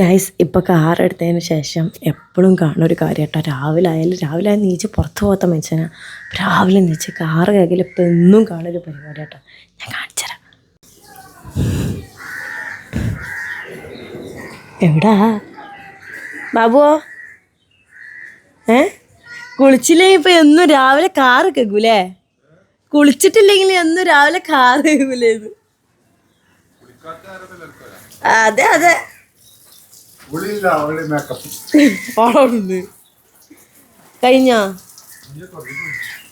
Guys ഇപ്പോൾ കാറെടുത്തതിന് ശേഷം എപ്പോഴും കാണുന്ന ഒരു കാര്യം കേട്ടോ. രാവിലെ ആയാലും രാവിലെ ആയാലും നീച്ച് പുറത്ത് പോകാത്ത മനുഷ്യന. രാവിലെ നീച്ച് കാറ് കേൾക്കൽ ഇപ്പം എന്നും കാണൊരു പരിപാടി കേട്ടോ. ഞാൻ കാണിച്ചുതരാം എവിടാ? ബാബുവോ? ഏ? കുളിച്ചില്ലേ ഇപ്പം എന്നും രാവിലെ കാറ് കേൾക്കൂലേ കുളിച്ചിട്ടില്ലെങ്കിൽ എന്നും രാവിലെ കാറ് കേൾക്കൂലേ ഇത്? അതെ അതെ. ഓടുന്നു കഴിഞ്ഞോ?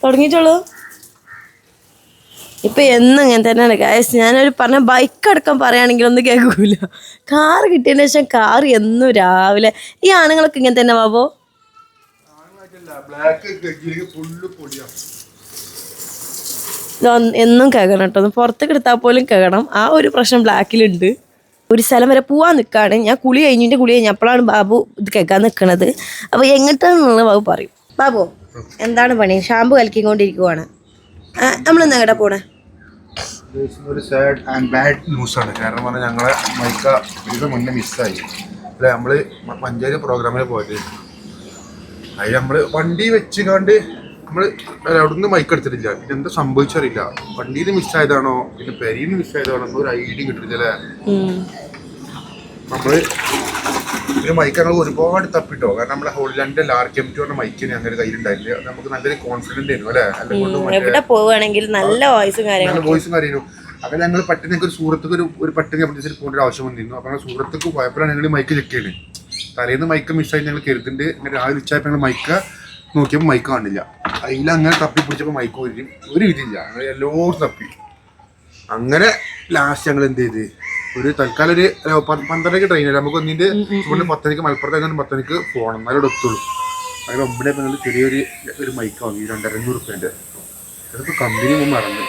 തുടങ്ങിയിട്ടുള്ളൂ? ഇപ്പൊ എന്നും ഇങ്ങനെ തന്നെയാണ്. കാശ് ഞാനൊരു പറഞ്ഞ ബൈക്ക് അടക്കം പറയുകയാണെങ്കിൽ ഒന്നും കേൾക്കൂല. കാർ കിട്ടിയതിന് ശേഷം കാർ എന്നും രാവിലെ. ഈ ആണുങ്ങളൊക്കെ ഇങ്ങനെ തന്നെ ബാബോ എന്നും കേൾക്കണം കേട്ടോ. ഒന്ന് പുറത്തേക്ക് എടുത്താൽ പോലും കേൾക്കണം. ആ ഒരു പ്രശ്നം ബ്ലാക്കിലുണ്ട് ഒരു സ്ഥലം വരെ പോവാൻ നിൽക്കുകയാണ് ഞാൻ കുളി കഴിഞ്ഞിട്ട് കുളി കഴിഞ്ഞപ്പോഴാണ് ബാബു ഇത് കേൾക്കാൻ നിൽക്കുന്നത് അപ്പോൾ എങ്ങോട്ടാണെന്നുള്ളത് ബാബു പറയും. ബാബു എന്താണ് പണി? ഷാമ്പു കലക്കിക്കൊണ്ടിരിക്കുവാണ്. നമ്മളിന്ന് കേട്ടാ പോണേ? ഒരു സാഡ് ആൻഡ് ബാഡ് ന്യൂസ് ആണ്. കാരണം പറഞ്ഞാൽ ഞങ്ങളെ മൈക്ക ഇത് മുന്നേ മിസ്സായി അല്ലെ? നമ്മൾ മഞ്ചേരി പ്രോഗ്രാമിൽ പോയത്. അതിൽ നമ്മൾ വണ്ടി വെച്ച് കണ്ട് നമ്മൾ അവിടുന്ന് മൈക്ക് എടുത്തിട്ടില്ല. പിന്നെ എന്താ സംഭവിച്ചറിയില്ല. വണ്ടിയിൽ മിസ്സായതാണോ പിന്നെ പെരിയിൽ മിസ്സായതാണോ എന്നൊരു ഐഡിയ കിട്ടില്ല അല്ലേ? നമ്മൾ ഒരു മൈക്ക് ഞങ്ങൾ ഒരുപാട് തപ്പിട്ടോ. കാരണം നമ്മളെ ഹോളിലാൻഡ് ലാർജ് എം ടു പറഞ്ഞ മൈക്കിന് അങ്ങനെ കയ്യിലുണ്ടായില്ല? നമുക്ക് നല്ലൊരു കോൺഫിഡന്റ് ആയിരുന്നു അല്ലെ? എവിടെ പോവുകയാണെങ്കിൽ നല്ല വോയിസും കാര്യങ്ങളും വോയിസും കാര്യങ്ങളും. അങ്ങനെ ഞങ്ങൾ പട്ടിനെ ഒരു സുഹൃത്തുക്ക് ഒരു ഒരു പട്ടിനെ അപ്ഡേറ്റ് പോകേണ്ട ഒരു ആവശ്യം വന്നിരുന്നു. അപ്പൊ ഞങ്ങൾ സുഹൃത്തുക്ക് പോയപ്പോഴാണ് ഞങ്ങൾ മൈക്ക് ചെക്ക് ചെയ്യണേ തലേന്ന് മൈക്ക് മിസ്സായി ഞങ്ങൾ കരുതുന്നുണ്ട്. അങ്ങനെ രാവിലെ ഉച്ചയപ്പോൾ ഞങ്ങൾ മൈക്ക് നോക്കിയപ്പോൾ മൈക്ക് കാണില്ല. അതിൽ അങ്ങനെ തപ്പി പിടിച്ചപ്പോൾ മൈക്ക് ഒരു ഒരു ഇതില്ല ഞങ്ങൾ എല്ലാവരും തപ്പി. അങ്ങനെ ലാസ്റ്റ് ഞങ്ങൾ എന്ത് ചെയ്ത്? ഒരു തൽക്കാലം ഒരു അല്ല, പന്ത്രണ്ടരക്ക് ട്രെയിൻ നമുക്ക് ഒന്നിന്റെ ഇവിടെ പത്തനിക്ക് മലപ്പുറത്ത് അങ്ങനെ പത്തനിക്ക് പോകണം എന്നാലും ഇവിടെ എത്തുള്ളൂ അങ്ങനെ ഒമ്പതേ ഞങ്ങൾ ചെറിയൊരു ഒരു മൈക്ക് വാങ്ങി രണ്ടര അഞ്ഞൂറ് റുപ്യന്റെ കമ്പനി മറന്നു.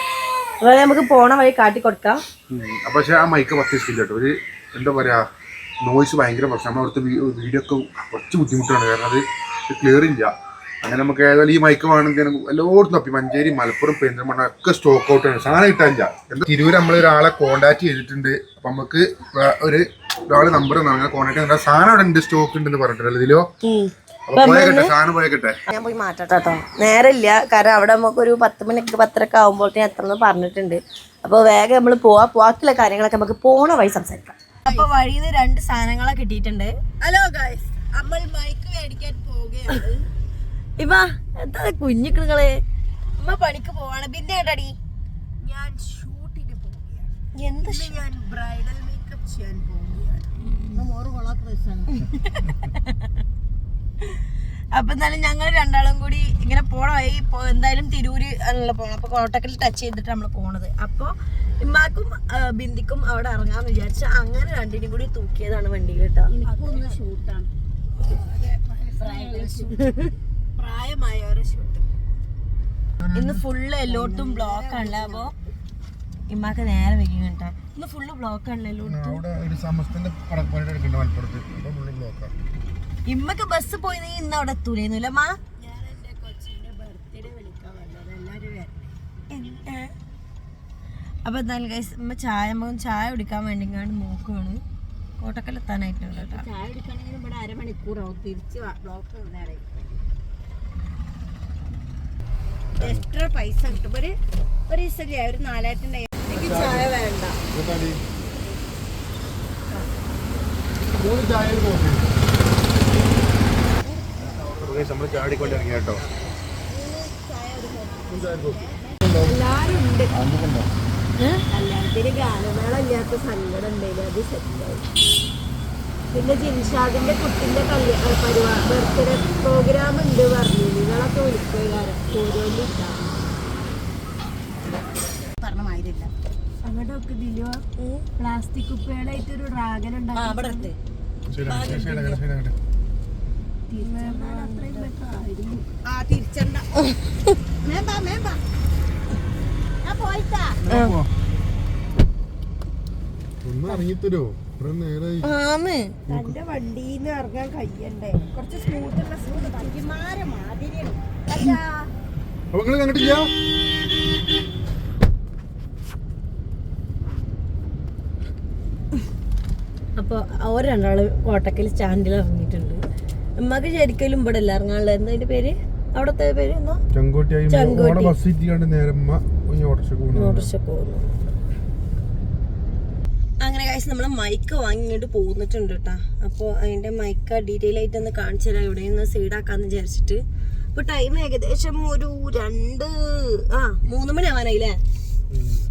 അതായത് നമുക്ക് പോണ വഴി കാട്ടി കൊടുക്കാം. അപ്പൊ പക്ഷെ ആ മൈക്ക് പത്ത് ഇഷ്ടമില്ല കേട്ടോ. ഒരു എന്താ പറയാ നോയ്സ് ഭയങ്കര പ്രശ്നം. അവിടുത്തെ വീഡിയോ ഒക്കെ കുറച്ച് ബുദ്ധിമുട്ടാണ്. കാരണം അത് ക്ലിയർ ഇല്ല. അങ്ങനെ നമുക്ക് ഏതായാലും ഈ മൈക്ക് വേണമെങ്കിൽ എല്ലായിടത്തും തപ്പി. മഞ്ചേരി മലപ്പുറം പെരിന്തൽമണ്ണ ഒക്കെ സ്റ്റോക്ക് ഔട്ട് ആണ്. സാധനം കിട്ടാനില്ല എന്താ തിരൂർ നമ്മൾ ഒരാളെ കോൺടാക്ട് ചെയ്തിട്ടുണ്ട്. അപ്പൊ നമുക്ക് ഒരു ഒരാൾ നമ്പർ അങ്ങനെ കോൺടാക്ട് ചെയ്തിട്ട് സാധനം അവിടെ ഉണ്ട് സ്റ്റോക്ക് ഉണ്ടെന്ന് പറഞ്ഞിട്ടല്ലോ ഇതിലോ? ഞാൻ പോയി മാറ്റട്ടോ നേരമില്ല. കാരണം അവിടെ നമുക്ക് ഒരു പത്ത് മണിക്ക് പത്തരക്ക് ആകുമ്പോഴത്തേന് എത്രയെന്ന് പറഞ്ഞിട്ടുണ്ട്. അപ്പോൾ വേഗം നമ്മൾ പോവാ. ബാക്കിയുള്ള കാര്യങ്ങളൊക്കെ നമുക്ക് പോണ വഴി സംസാരിക്കാം. അപ്പൊ വഴിയിൽ നിന്ന് രണ്ട് സാധനങ്ങളെ കിട്ടിയിട്ടുണ്ട്. ഹലോ ഗൈസ് നമ്മൾ മൈക്ക് മേടിക്കാൻ പോവുകയാണ്. ഇവ എന്താ കുഞ്ഞിക്കിളുകൾ അമ്മ പണിക്ക് പോവാണ്. പിന്നെ ഏട്ടാടി ഞാൻ ഷൂട്ടിന് പോവുകയാണ്. എന്താ ഇന്ന് ഞാൻ ബ്രൈഡൽ മേക്കപ്പ് ചെയ്യാൻ പോവുകയാണ്. അപ്പൊ എന്നാലും ഞങ്ങൾ രണ്ടാളും കൂടി ഇങ്ങനെ പോണ വഴി എന്തായാലും തിരൂര് അല്ല പോണം അപ്പൊ കോട്ടക്കൽ ടച്ച് ചെയ്തിട്ട് നമ്മൾ പോണത്. അപ്പൊ ഇമ്മാക്കും ബിന്ദിക്കും അവിടെ ഇറങ്ങാന്ന് വിചാരിച്ച അങ്ങനെ രണ്ടിനും കൂടി തൂക്കിയതാണ് വണ്ടിയിൽ കേട്ടോ. ഷൂട്ടാണ്. പ്രായമായവരെ ഷൂട്ട് ഇന്ന് ഫുള്ള് എല്ലോട്ടും ബ്ലോക്ക് ആണല്ലേ അപ്പോ ഇമ്മാക്ക് നേരെ വെക്കും കേട്ടോ. ഇന്ന് ഫുള്ള് ബ്ലോക്ക് ആണല്ലോ ഇമ്മക്ക് ബസ് പോയി നീ ഇന്ന് അവിടെ എത്തൂലേന്നുല്ല മാ അപ്പൊ എന്തായാലും ഗൈസ് ഇമ്മ ചായ ചായ കുടിക്കാൻ വേണ്ടി ഇങ്ങാണ്ട് നോക്കുവാണ്. കോട്ടക്കൽ എത്താനായിട്ടുണ്ട് കേട്ടോ. ചായ എടുക്കണമെങ്കിൽ ഇവിടെ അരമണിക്കൂറാവും. തിരിച്ച് ബ്ലോക്ക് നേരെ എക്സ്ട്രാ പൈസ കിട്ടും? ഒരു ഒരു ദിവസമില്ലേ ഒരു നാലായിരത്തിന്റെ എനിക്ക് ചായ വേണ്ട. നമ്മൾ ചാടിക്കൊണ്ട് ഇറങ്ങി കേട്ടോ എല്ലാരും ഉണ്ട് അല്ലാത്തൊരു ഗാനമേള ഇല്ലാത്ത സങ്കടം ഉണ്ടായില്ല അത് സെറ്റായി പിന്നെ ജിൻഷാദിന്റെ കുട്ടിന്റെ കല്യാണ പരിപാടി ബർത്ത്ഡേ പ്രോഗ്രാം ഉണ്ട് പറഞ്ഞു. നിങ്ങളൊക്കെ വിളിക്കുകയാരം ഓരോന്നും പ്ലാസ്റ്റിക് കുപ്പികളായിട്ട് ഒരു ഡ്രാഗൻ ഉണ്ടാക്കി ആ തിരിച്ചണ്ട. മേമ്പാ മേമ്പാ ഞാൻ പോയിട്ടാ. ഒന്ന് ഇറങ്ങിത്തരോ എന്റെ വണ്ടിന്ന് ഇറങ്ങാൻ കഴിയണ്ടേ? കുറച്ച് സ്മൂത്ത് മാതിരിയാണ്. അപ്പൊ അപ്പോൾ അവർ രണ്ടാൾ കോട്ടക്കൽ സ്റ്റാൻഡിൽ ഇറങ്ങിയിട്ടുണ്ട്. ഉമ്മക്ക് ശരിക്കും ഇവിടെ അല്ല ഇറങ്ങാനുള്ള എന്താ അതിന്റെ പേര്? അവിടത്തെ പേര് എന്നാ ചെങ്കോട്ടി. ചെങ്കോട്ടി. ബസ് നേരമ്മ ഓട്ടർഷ പോകുന്നു. കാശ് നമ്മൾ മൈക്ക് വാങ്ങിയിട്ട് ഇങ്ങോട്ട് പോന്നിട്ടുണ്ട് കേട്ടാ അപ്പോൾ അതിന്റെ മൈക്ക് ഡീറ്റെയിൽ ആയിട്ട് ഒന്ന് കാണിച്ചു തരാം. ഇവിടെ നിന്ന് സൈഡാക്കാന്ന് വിചാരിച്ചിട്ട്. അപ്പോൾ ടൈം ഏകദേശം ഒരു രണ്ട് ആ മൂന്ന് മണി ആവാനായില്ലേ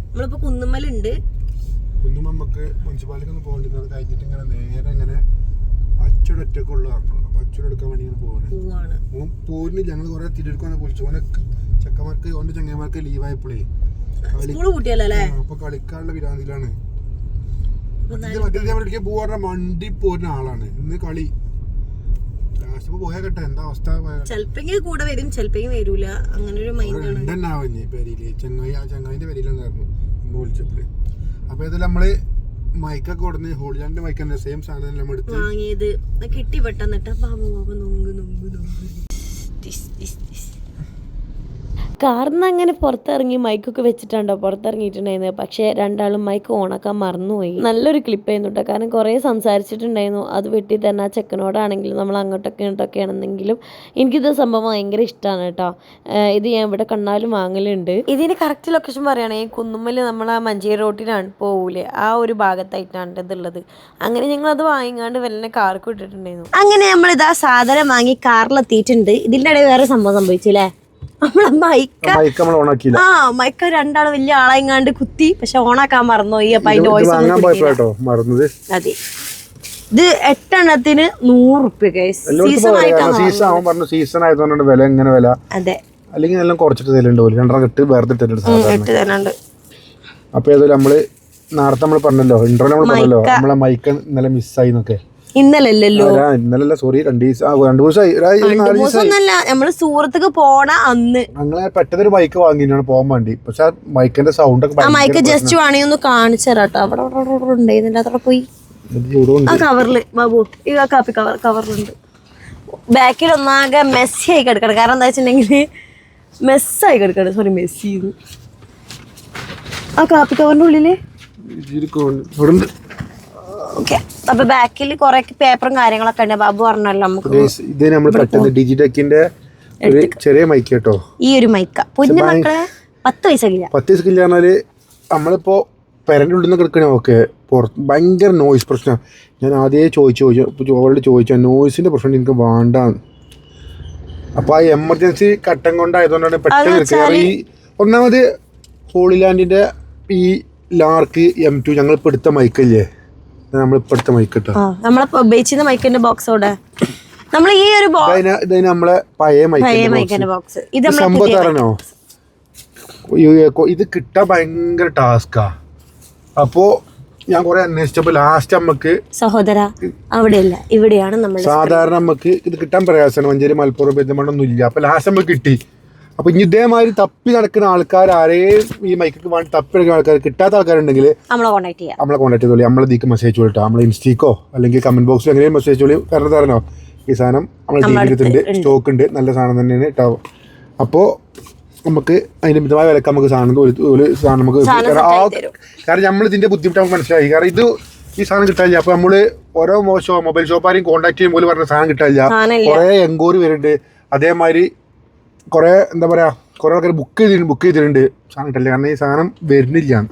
നമ്മളിപ്പോ കുന്നുമ്മലുണ്ട്. ഒന്നും നമുക്ക് മുനിസിപ്പാലിറ്റി ഒന്ന് പോകേണ്ടത് കഴിഞ്ഞിട്ട് ഇങ്ങനെ നേരെ ഇങ്ങനെ പറഞ്ഞു അപ്പൊ വേണ്ടി ഇങ്ങനെ പോവാണ്. പോവാണ്. ഓൻ പോരിന് ഞങ്ങൾ കുറെ തിരികെ വിളിച്ചു ഓനെ ചെക്കന്മാർക്ക് ഓന്റെ ചങ്ങന്മാർക്ക് ലീവായപ്പോഴേ അപ്പൊ കളിക്കാനുള്ള വിരാന്തിലാണ് മറ്റേ മറ്റേ ഇതേപോലെ പോകാൻ മണ്ടി പോരുന്ന ആളാണ്. ഇന്ന് കളി. ചെലപ്പെങ്കിൽ കൂടെ വരും ചെലപ്പെങ്കിൽ വരൂല. അങ്ങനെ ഒരു മൈൻഡാണ് പെരിയിൽ ചെങ്ങായി ആ ചെങ്ങായിന്റെ പെരിയിലുണ്ടായിരുന്നു ഇന്ന് വിളിച്ചപ്പോഴേ അപ്പൊ ഏതായാലും നമ്മൾ മൈക്കൊക്കെ ഉടനെ ഹോളിലാൻഡ് മൈക്ക് സെയിം സാധനം നമ്മൾ എടുത്ത് വാങ്ങിയത്. കിട്ടി പെട്ടെന്നിട്ട് ബാബു ബാബു നൊങ്ക് ദിസ് നൊങ്ക് കാറിന്ന് അങ്ങനെ പുറത്തിറങ്ങി മൈക്കൊക്കെ വെച്ചിട്ടുണ്ടോ പുറത്തിറങ്ങിയിട്ടുണ്ടായിരുന്നു. പക്ഷേ രണ്ടാളും മൈക്ക് ഓണാക്കാൻ മറന്നുപോയി. നല്ലൊരു ക്ലിപ്പ് ആയിരുന്നു കേട്ടോ കാരണം കുറേ സംസാരിച്ചിട്ടുണ്ടായിരുന്നു. അത് വെട്ടി തന്നെ ആ ചെക്കനോടാണെങ്കിലും നമ്മൾ അങ്ങോട്ടൊക്കെ ഇങ്ങോട്ടൊക്കെ ആണെന്നെങ്കിലും എനിക്കിത് സംഭവം ഭയങ്കര ഇഷ്ടമാണ് കേട്ടോ ഇത് ഞാൻ ഇവിടെ കണ്ണാലും വാങ്ങലുണ്ട്. ഇതിന് കറക്റ്റ് ലൊക്കേഷൻ പറയുകയാണെങ്കിൽ കുന്നുമ്മൽ നമ്മൾ ആ മഞ്ചേരി റോട്ടിലാണ് പോകൂലേ ആ ഒരു ഭാഗത്തായിട്ടാണ് ഇതുള്ളത്. അങ്ങനെ ഞങ്ങൾ അത് വാങ്ങിക്കാണ്ട് വല്ല കാർക്ക് വിട്ടിട്ടുണ്ടായിരുന്നു. അങ്ങനെ നമ്മൾ ഇതാ സാധനം വാങ്ങി കാറിലെത്തിയിട്ടുണ്ട്. ഇതിന്റെ ഇടയിൽ വേറെ സംഭവം സംഭവിച്ചില്ലേ നമ്മളെ മൈക്ക മൈക്ക് നമ്മൾ ഓണാക്കിയില്ല. ആ മൈക്ക രണ്ടാൾ വലിയ ആളെങ്ങാണ്ട് കുത്തി. പക്ഷെ ഓണാക്കാൻ മറന്നുപോയി അപ്പൊ അതിന്റെ ഇത് വോയിസ് വാങ്ങാൻ പോയപ്പോ കേട്ടോ മറന്നത്. അതെ. ഇത് എട്ടെണ്ണത്തിന് നൂറ് റുപ്യ സീസൺ ആയിട്ടാണ് സീസൺ അവൻ പറഞ്ഞു സീസൺ ആയതുകൊണ്ടാണ് വില എങ്ങനെ വില? അതെ. അല്ലെങ്കിൽ എല്ലാം കുറച്ചിട്ട് തരുന്നുണ്ട് പോലും രണ്ടെണ്ണം കെട്ട് വേറെ ഇട്ടിട്ടുണ്ട് ഉം, സാധാരണ. എട്ട് അപ്പൊ ഏതായാലും നമ്മൾ നേരത്തെ നമ്മൾ പറഞ്ഞല്ലോ ഇന്റർവ്യൂ നമ്മൾ പറഞ്ഞല്ലോ നമ്മളെ മൈക്ക് ഇന്നലെ മിസ്സായി എന്നൊക്കെ. ഇന്നലെ അല്ലല്ലോ അല്ല, ഇന്നലല്ല സോറി രണ്ട് ദിവസം ഒരു നമ്മൾ സൂറത്തേക്ക് പോണ അന്ന്. ഞങ്ങളെ പെട്ടെന്നൊരു ബൈക്ക് വാങ്ങിയാണ് പോകാൻ വേണ്ടി. പക്ഷെ ആ മൈക്കിന്റെ സൗണ്ട് ഒക്കെ ആ മൈക്ക് ജസ്റ്റ് വേണമെങ്കിൽ ഒന്ന് കാണിച്ചു തരാം കേട്ടോ അവിടെ അവിടെ അവിടെ പോയി. ആ കവറിൽ ബാബു ഈ ആ കാപ്പി കവർ കവറിലുണ്ട് ബാക്കിൽ ഒന്നാകെ മെസ്സി ആയി കിടക്കണം. കാരണം എന്താ വെച്ചിട്ടുണ്ടെങ്കിൽ മെസ്സായി കിടക്കണം. സോറി മെസ്സി ആ കാപ്പി കവറിന്റെ ഉള്ളിൽ. ഓക്കെ അപ്പൊ ബാക്കിൽ കുറെ പേപ്പറും കാര്യങ്ങളൊക്കെ ഉണ്ട്. ബാബു പറഞ്ഞല്ലോ നമുക്ക് ഇത് നമ്മൾ പെട്ടെന്ന് ഡിജിടെക്കിന്റെ ഒരു ചെറിയ മൈക്ക് കേട്ടോ. ഈ ഒരു മൈക്ക. പൊന്നു മക്കളെ പത്ത് പൈസക്കില്ല പത്ത് വയസ്സ് പറഞ്ഞാൽ നമ്മളിപ്പോ പെരന്റെ ഉള്ളിൽ നിന്ന് കിടക്കണേ ഓക്കെ പുറത്ത് ഭയങ്കര നോയ്സ് പ്രശ്നം. ഞാൻ ആദ്യമേ ചോദിച്ചു ചോദിച്ചു അവളോട് ചോദിച്ചു നോയിസിന്റെ പ്രശ്നം എനിക്ക് വേണ്ടാന്ന്. അപ്പൊ ആ എമർജൻസി ഘട്ടം കൊണ്ടായതുകൊണ്ടാണ് പെട്ടെന്ന് എടുക്കുക ഈ ഒന്നാമത് ഹോളിലാൻഡിന്റെ ഈ ലാർക്ക് എം ടു ഞങ്ങൾ ഇപ്പൊ എടുത്ത മൈക്കല്ലേ നമ്മൾ മൈക്ക് കേട്ടോ ആ നമ്മളെ ഉപയോഗിച്ചിരുന്ന മൈക്കിന്റെ ബോക്സ് അവിടെ. നമ്മൾ ഈ ഒരു ബോക്സ് നമ്മളെ പഴയ മൈക്കിന്റെ ബോക്സ് ഇത് ഇത് കിട്ടാൻ ഭയങ്കര ടാസ്കാ അപ്പോ ഞാൻ കുറെ അന്വേഷിച്ചപ്പോ ലാസ്റ്റ് നമുക്ക് സഹോദര അവിടെയല്ല. ഇവിടെയാണ് നമ്മൾ സാധാരണ നമുക്ക് ഇത് കിട്ടാൻ പ്രയാസമാണ്. മഞ്ചേരി മലപ്പുറം പെരുന്തമണ്ണൊന്നും ഇല്ല അപ്പൊ ലാസ്റ്റ് നമുക്ക് കിട്ടി. അപ്പൊ ഇനി ഇതേമാതിരി തപ്പി നടക്കുന്ന ആൾക്കാർ ആരെയും ഈ മൈക്കിൾക്ക് വേണ്ടി തപ്പി നടക്കുന്ന ആൾക്കാർ കിട്ടാത്ത ആൾക്കാരുണ്ടെങ്കിൽ നമ്മളെ കോണ്ടാക്ട് ചെയ്യാം. നമ്മളെ കോൺടാക്ട് ചെയ്തോളി. നമ്മളെ ഇതിക്ക് മെസ്സേജ് വിളിട്ടോ നമ്മളെ ഇൻസ്റ്റീക്കോ അല്ലെങ്കിൽ കമന്റ് ബോക്സിൽ എങ്ങനെയും മെസ്സേജ് വിളി. കാരണം തരണോ ഈ സാധനം നമ്മളെ ജീവിതത്തിന്റെ സ്റ്റോക്ക് ഉണ്ട്. നല്ല സാധനം തന്നെയാണ് കേട്ടോ അപ്പോൾ നമുക്ക് അതിന്റെ മിതമായ വിലക്ക് നമുക്ക് സാധനം ഒരു സാധനം നമുക്ക് കാരണം നമ്മൾ ഇതിന്റെ ബുദ്ധിമുട്ട് നമുക്ക് മനസ്സിലായി. കാരണം ഇത് ഈ സാധനം കിട്ടാനില്ല. അപ്പൊ നമ്മൾ ഓരോ മൊബൈൽ ഷോപ്പാരെയും കോൺടാക്ട് ചെയ്യുമ്പോൾ പറഞ്ഞ സാധനം കിട്ടാനില്ല. കുറെ എൻക്വയറി വരുന്നുണ്ട്. അതേമാതിരി കുറെ എന്താ പറയാ കുറെ ആൾക്കാർ ബുക്ക് ചെയ്തിട്ടുണ്ട് ബുക്ക് ചെയ്തിട്ടുണ്ട്. സാധനം കിട്ടില്ല കാരണം ഈ സാധനം വരുന്നില്ല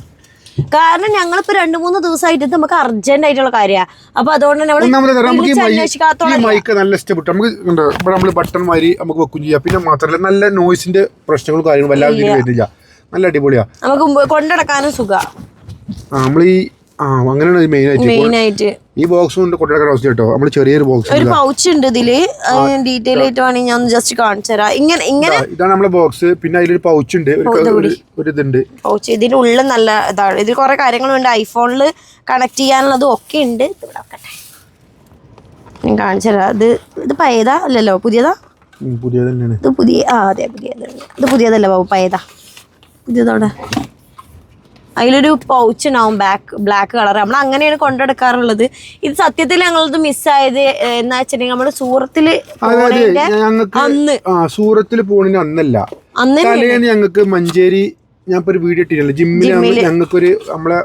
കാരണം ഞങ്ങളിപ്പോ രണ്ടു മൂന്ന് ദിവസമായിട്ട് ഇത് നമുക്ക് അർജന്റ് ആയിട്ടുള്ള കാര്യമാണ് അപ്പൊ അതുകൊണ്ട് നമ്മൾ മൈക്ക് നല്ല ഇഷ്ടപ്പെട്ടു. നമുക്ക് ഇവിടെ നമ്മൾ ബട്ടൺ മാതിരി നമുക്ക് വെക്കും ചെയ്യാം. പിന്നെ മാത്രമല്ല നല്ല നോയ്സിന്റെ പ്രശ്നങ്ങളും കാര്യങ്ങളും വല്ലാതെ വരുന്നില്ല. നല്ല അടിപൊളിയാ. നമുക്ക് കൊണ്ടടക്കാനും സുഖ. നമ്മൾ ഈ ആ അങ്ങനെയാണ് മെയിൻ ആയിട്ട്. മെയിൻ ആയിട്ട്. ഈ ബോക്സ് ഉണ്ട് കൊണ്ടുനടക്കാൻ അവസ്ഥ കേട്ടോ നമ്മൾ ചെറിയൊരു ബോക്സ് ഒരു പൗച്ച് ഉണ്ട് ഇതിൽ. ഡീറ്റെയിൽ ആയിട്ട് വേണമെങ്കിൽ ഞാൻ ജസ്റ്റ് കാണിച്ചു തരാം. ഇങ്ങനെ ഇങ്ങനെ ഇതാണ് നമ്മളെ ബോക്സ് പിന്നെ അതിലൊരു പൗച്ച് ഉണ്ട്. ഒരു ഇതുണ്ട്. പൗച്ച് ഉള്ളിൽ നല്ല ഇതാണ്. ഇതിൽ കുറെ കാര്യങ്ങളുണ്ട് ഐഫോണിൽ കണക്ട് ചെയ്യാനുള്ളതും ഒക്കെ ഉണ്ട്. ഇത് ഇവിടെ വെക്കട്ടെ. ഞാൻ കാണിച്ചു തരാം. ഇത് ഇത് പഴയതാ അല്ലല്ലോ? പുതിയതാ? പുതിയ തന്നെയാണ് ഇത് പുതിയ ആ അതെ പുതിയത് ഇത് പുതിയതല്ല ബാബു? പഴയതാ. പുതിയതോടെ അതിലൊരു പൗച്ച് ഉണ്ടാവും ബാക്ക് ബ്ലാക്ക് കളർ നമ്മൾ അങ്ങനെയാണ് കൊണ്ടെടുക്കാറുള്ളത്. ഇത് സത്യത്തിൽ ഞങ്ങളത് മിസ്സായത് എന്ന് വെച്ചിട്ടുണ്ടെങ്കിൽ നമ്മുടെ സൂറത്തിൽ അന്ന്. സൂറത്തിൽ പോണിന് അന്നല്ല. അന്ന് തലേന്ന് ഞങ്ങൾക്ക് മഞ്ചേരി ഞാൻ ഇപ്പൊ ഒരു വീഡിയോ ഇട്ടില്ല ജിമ്മിൽ ഞങ്ങൾക്കൊരു നമ്മളെ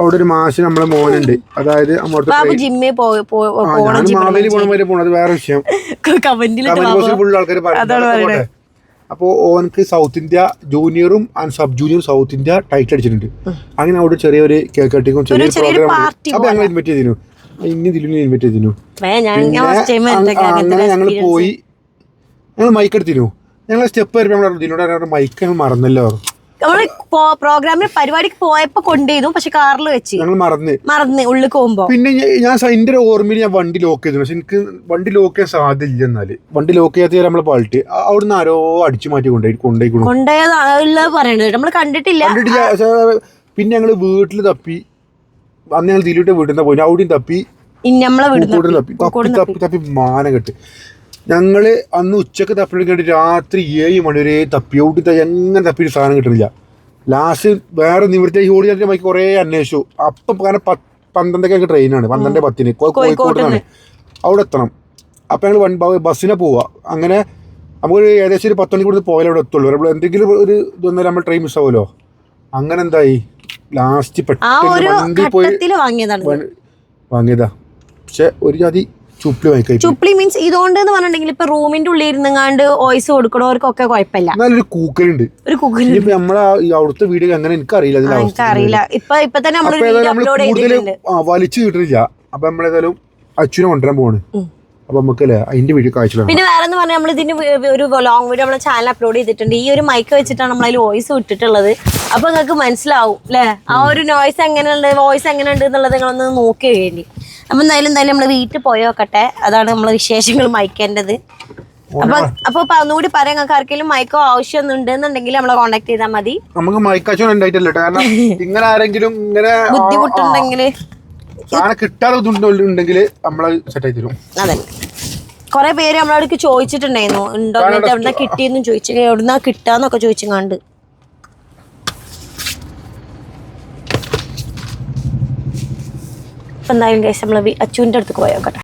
അവിടെ ഒരു മാസം നമ്മളെ മോനുണ്ട്. അതായത് ജിമ്മിൽ പോകണം പോണത് വേറെ വിഷയം. ഫുൾ ആൾക്കാർ പറയുന്നത് അപ്പോ ഓനക്ക് south India ജൂനിയറും and sub junior south India title അടിച്ചിട്ടുണ്ട്. അങ്ങനെ അവിടെ ചെറിയൊരു കേക്ക് കട്ടിങ്ങും ചെറിയൊരു പ്രോഗ്രാം party അപ്പൊ ഞങ്ങൾ ഇൻവൈറ്റ് ചെയ്തിരുന്നു. ഇനി ഇതിലും ഇൻവൈറ്റ് ചെയ്തിരുന്നു. അങ്ങനെ ഞങ്ങൾ പോയി. ഞങ്ങൾ മൈക്ക് എടുത്തിരുന്നു. ഞങ്ങൾ സ്റ്റെപ്പ് വരുമ്പോൾ നമ്മൾ ഇതിനോട് മൈക്ക് ഞങ്ങൾ മറന്നല്ലോ. നമ്മൾ പ്രോഗ്രാമിന് പരിപാടിക്ക് പോയപ്പോ കൊണ്ടുപോയിരുന്നു പക്ഷെ കാറിൽ വെച്ച്. ഞങ്ങൾ മറന്ന്. മറന്ന് ഉള്ളിൽ പോകുമ്പോ. പിന്നെ ഞാൻ എന്റെ ഒരു ഓർമ്മയിൽ ഞാൻ വണ്ടി ലോക്ക് ചെയ്തു. പക്ഷെ എനിക്ക് വണ്ടി ലോക്ക് ചെയ്യാൻ സാധ്യതയില്ല എന്നാൽ. വണ്ടി ലോക്ക് ചെയ്യാത്ത നമ്മളെ പാൾട്ട്. അവിടുന്ന് ആരോ അടിച്ചു മാറ്റി കൊണ്ടുപോയി കൊണ്ടുപോയി കൊണ്ടുപോയത് പറയണത്. നമ്മൾ കണ്ടിട്ടില്ല. പിന്നെ ഞങ്ങൾ വീട്ടിൽ തപ്പി. അന്ന് ഞങ്ങൾ ദിലീപിന്റെ വീട്ടിൽ നിന്ന് പോയി. അവിടെയും തപ്പി. നമ്മളെ തപ്പി. തപ്പി തപ്പി. തപ്പി മാനം കെട്ട്. ഞങ്ങൾ അന്ന് ഉച്ചയ്ക്ക് തപ്പി കണ്ടി രാത്രി ഏഴ് മണി വരെ തപ്പി. ഓടി ത- എങ്ങനെ തപ്പി സാധനം കിട്ടുന്നില്ല ലാസ്റ്റ് വേറെ നിവൃത്തി ഓടി തന്നെ മൈക്ക് കുറേ അന്വേഷിച്ചു. അപ്പം കാരണം പത്ത് പന്ത്രണ്ടൊക്കെ ട്രെയിനാണ് പന്ത്രണ്ട് പത്തിന്. കോഴിക്കോട്ടാണ് കോഴിക്കോട് അവിടെ എത്തണം. അപ്പം ഞങ്ങൾ വൺ ബസ്സിനെ പോവാ. അങ്ങനെ നമുക്ക് ഏകദേശം ഒരു പത്ത് മണിക്കൂർ പോയാലേ അവിടെ എത്തുള്ളൂ. നമ്മൾ എന്തെങ്കിലും ഒരു ഇതൊന്നും നമ്മൾ ട്രെയിൻ മിസ് ആവുമല്ലോ. അങ്ങനെ എന്തായി? ലാസ്റ്റ് പെട്ടെന്ന് വണ്ടി പോയി വാങ്ങിയതാ. പക്ഷെ ഒരു ജാതി ചുപ്ലി മീൻസ് ഇതുകൊണ്ട് എന്ന് പറഞ്ഞിട്ടുണ്ടെങ്കിൽ ഇപ്പൊ റൂമിന്റെ ഉള്ളിൽ ഇരുന്നങ്ങാണ്ട് വോയിസ് കൊടുക്കണവർക്കൊക്കെ കുഴപ്പമില്ല. എന്നാലൊരു കൂക്കലുണ്ട്. ഒരു ഇനിയിപ്പോ നമ്മളെ അവിടുത്തെ വീഡിയോ എങ്ങനെ എനിക്കറിയില്ല അതിന്റെ എനിക്ക് അറിയില്ല ഇപ്പൊ ഇപ്പൊ തന്നെ നമ്മൾ വലിച്ചു കിട്ടുന്നില്ല അപ്പൊ നമ്മളേതായാലും അച്ഛനെ കൊണ്ടുവരാൻ പോവാണ്. അപ്പൊ നമുക്കല്ലേ അതിന്റെ വീഡിയോ കാഴ്ച പിന്നെ വേറെ എന്ന് പറഞ്ഞാൽ നമ്മൾ ഇതിന് ഒരു ലോങ് വീഡിയോ നമ്മളെ ചാനൽ അപ്ലോഡ് ചെയ്തിട്ടുണ്ട്. ഈ ഒരു മൈക്ക് വെച്ചിട്ടാണ് നമ്മൾ അതിൽ വോയിസ് വിട്ടിട്ടുള്ളത്. അപ്പൊ നിങ്ങൾക്ക് മനസ്സിലാവും അല്ലെ ആ ഒരു നോയ്സ് എങ്ങനെയുണ്ട് വോയിസ് എങ്ങനെയുണ്ട് എന്നുള്ളത് നിങ്ങളൊന്ന് നോക്കി വേണ്ടി അപ്പൊ എന്തായാലും എന്തായാലും നമ്മൾ വീട്ടിൽ പോയി നോക്കട്ടെ. അതാണ് നമ്മൾ വിശേഷങ്ങൾ മയക്കേണ്ടത് അപ്പൊ അപ്പൊ ഒന്നുകൂടി പറയാം നിങ്ങൾക്ക് ആർക്കെങ്കിലും മൈക്കോ ആവശ്യം ഉണ്ടെന്നുണ്ടെങ്കിൽ നമ്മളെ കോണ്ടാക്ട് ചെയ്താൽ മതി. നമുക്ക് ഉണ്ടായിട്ടില്ല. കാരണം ഇങ്ങനെ ആരെങ്കിലും ഇങ്ങനെ ബുദ്ധിമുട്ടുണ്ടെങ്കിൽ നമ്മളെ സെറ്റ് ആയി തരും. അതെ. കൊറേ പേര് നമ്മളോട് ചോദിച്ചിട്ടുണ്ടായിരുന്നു. ഉണ്ടോ എന്നിട്ട് എവിടുന്ന കിട്ടിയെന്നും ചോദിച്ചു. എവിടുന്നാ കിട്ടാന്നൊക്കെ ചോദിച്ചു കണ്ട് അപ്പൊ എന്തായാലും കേസ് നമ്മൾ അച്ചുവിന്റെ അടുത്തേക്ക് പോയോക്കട്ടെ.